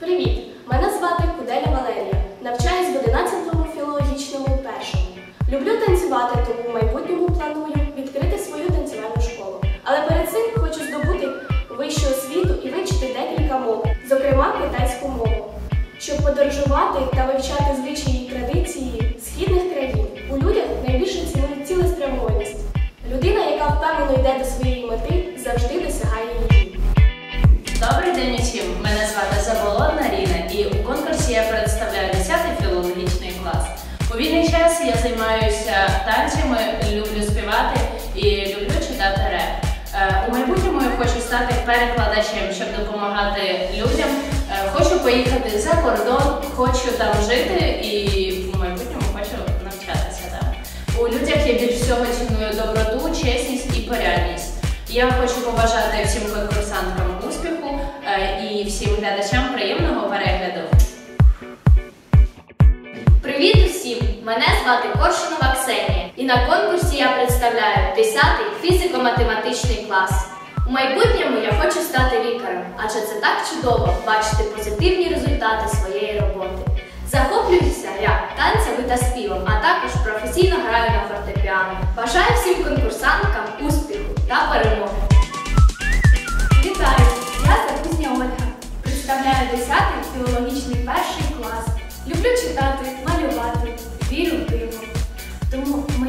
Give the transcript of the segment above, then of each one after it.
Привіт! Мене звати Куделя Валерія. Навчаюсь в 11-му філологічному першому. Люблю танцювати, тому в майбутньому планую відкрити свою танцювальну школу. Але перед цим хочу здобути вищу освіту і вивчити декілька мов, зокрема китайську мову, щоб подорожувати та вивчати звичаї я представляю 10-й філологічний клас. У вільний час я займаюся танцями, люблю співати і люблю читати реп. Е, У майбутньому я хочу стати перекладачем, щоб допомагати людям. Е, Хочу поїхати за кордон, хочу там жити і в майбутньому хочу навчатися там. У людях я більш всього ціную доброту, чесність і порядність. Я хочу побажати всім конкурсанткам успіху е, і всім глядачам приємного перегляду. Привіт усім! Мене звати Коршунова Ксенія, і на конкурсі я представляю 10-й фізико-математичний клас. У майбутньому я хочу стати лікарем, адже це так чудово бачити позитивні результати своєї роботи. Захоплююся я танцями та співом, а також професійно граю на фортепіано. Бажаю всім конкурсанткам успіху та перемоги. Вітаю! Я Закузня Ольга. Представляю 10-й філологічний клас.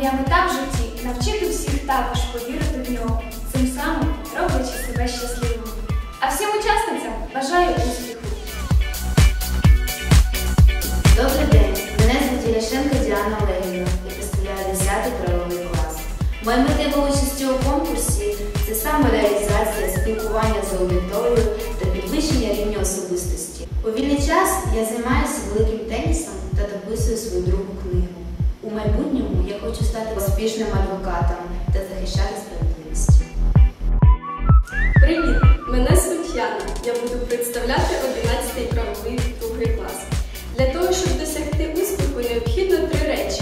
Моя мета в житті навчити всіх також повірити в нього, цим самим роблячи себе щасливими. А всім учасницям бажаю успіху! Добрий день, мене звуть Яшенко Діана Олегівна. Я представляю 10 правовий клас. Моя мета участі у конкурсі це самореалізація, спілкування з аудиторією та підвищення рівня особистості. У вільний час я займаюся великим тенісом та дописую свою другу книгу. У майбутньому я хочу стати успішним адвокатом та захищати справедливість. Привіт! Мене звуть Яна. Я буду представляти 11-й правовий другий клас. Для того, щоб досягти успіху, необхідно три речі: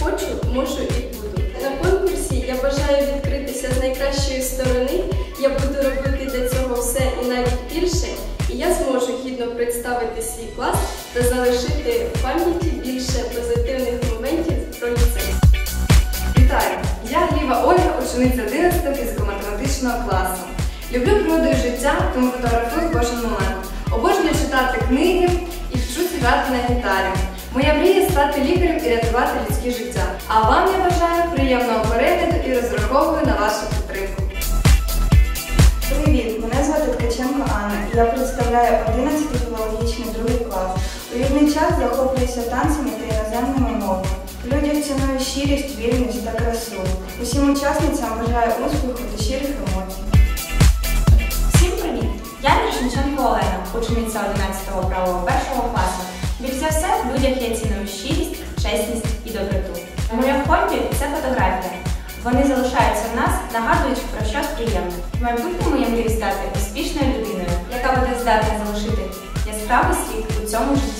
хочу, можу і буду. На конкурсі я бажаю відкритися з найкращої сторони. Я буду робити для цього все і навіть більше, і я зможу гідно представити свій клас та залишити в пам'яті більше позитивних Я Ольга, учениця 11 фізико-математичного класу. Люблю природу і життя, тому фотографую кожен момент. Обожнюю читати книги і вчусь грати на гітарі. Моя мрія стати лікарем і рятувати людське життя. А вам я бажаю приємного перегляду і розраховую на вашу підтримку. Привіт, мене звати Ткаченко Анна, я представляю 11 філологічний другий клас. У вільний час захоплююся танцями та іноземними мовами. Ціную щирість, вільність та красу. Усім учасницям бажаю успіху та щирих емоцій. Всім привіт! Я Мірошниченко Олена, учениця 11-го правого першого класу. Більш за все, в людях я ціную щирість, чесність і доброту. Моє хобі це фотографія. Вони залишаються в нас, нагадуючи про щось приємне. В майбутньому я мрію стати успішною людиною, яка буде здатна залишити яскравий слід у цьому житті.